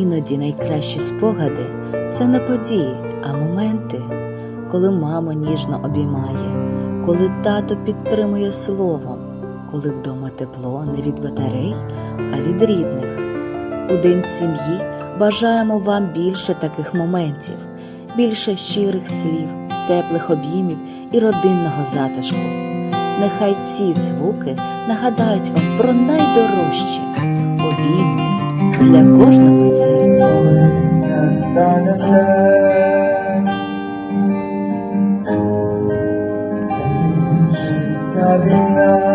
іноді найкращі спогади це не події, а моменти, коли мама ніжно обіймає, коли тато підтримує словом, коли вдома тепло не від батарей, а від рідних. У День сім'ї бажаємо вам більше таких моментів, більше щирих слів, теплих обіймів і родинного затишку. Нехай ці звуки нагадають вам про найдорожче обійми для кожного. sana lang Sabi na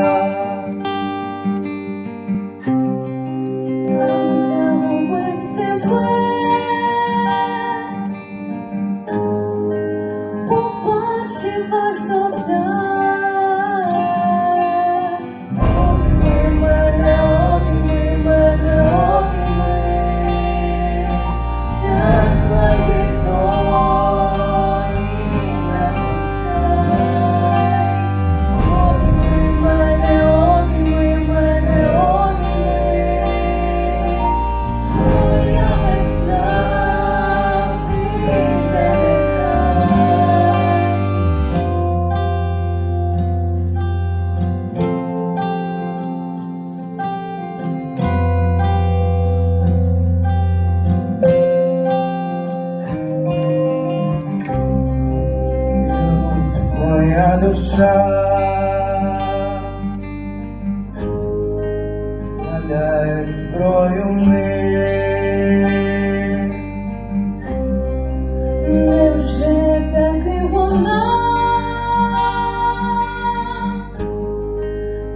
Моя душа складає зброю вниз. Невже таки вона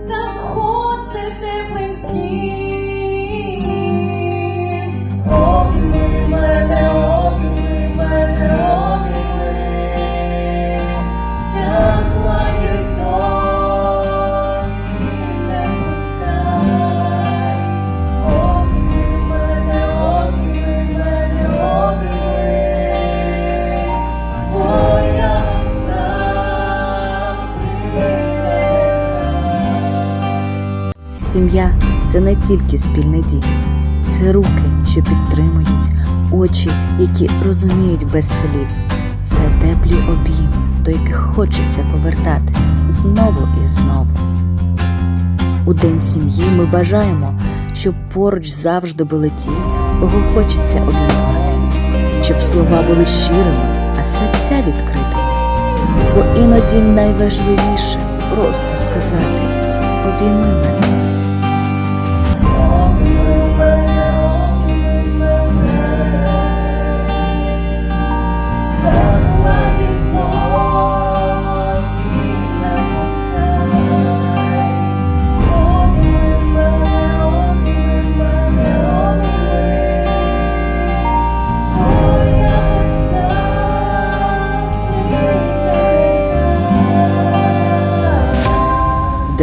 так хоче теплих слів? Сім'я це не тільки спільний дім, це руки, що підтримують, очі, які розуміють без слів. Це теплі обійми, до яких хочеться повертатися знову і знову. У День сім'ї ми бажаємо, щоб поруч завжди були ті, кого хочеться обіймати, щоб слова були щирими, а серця відкритими. Бо іноді найважливіше просто сказати обійми мене.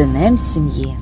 Днем сім'ї.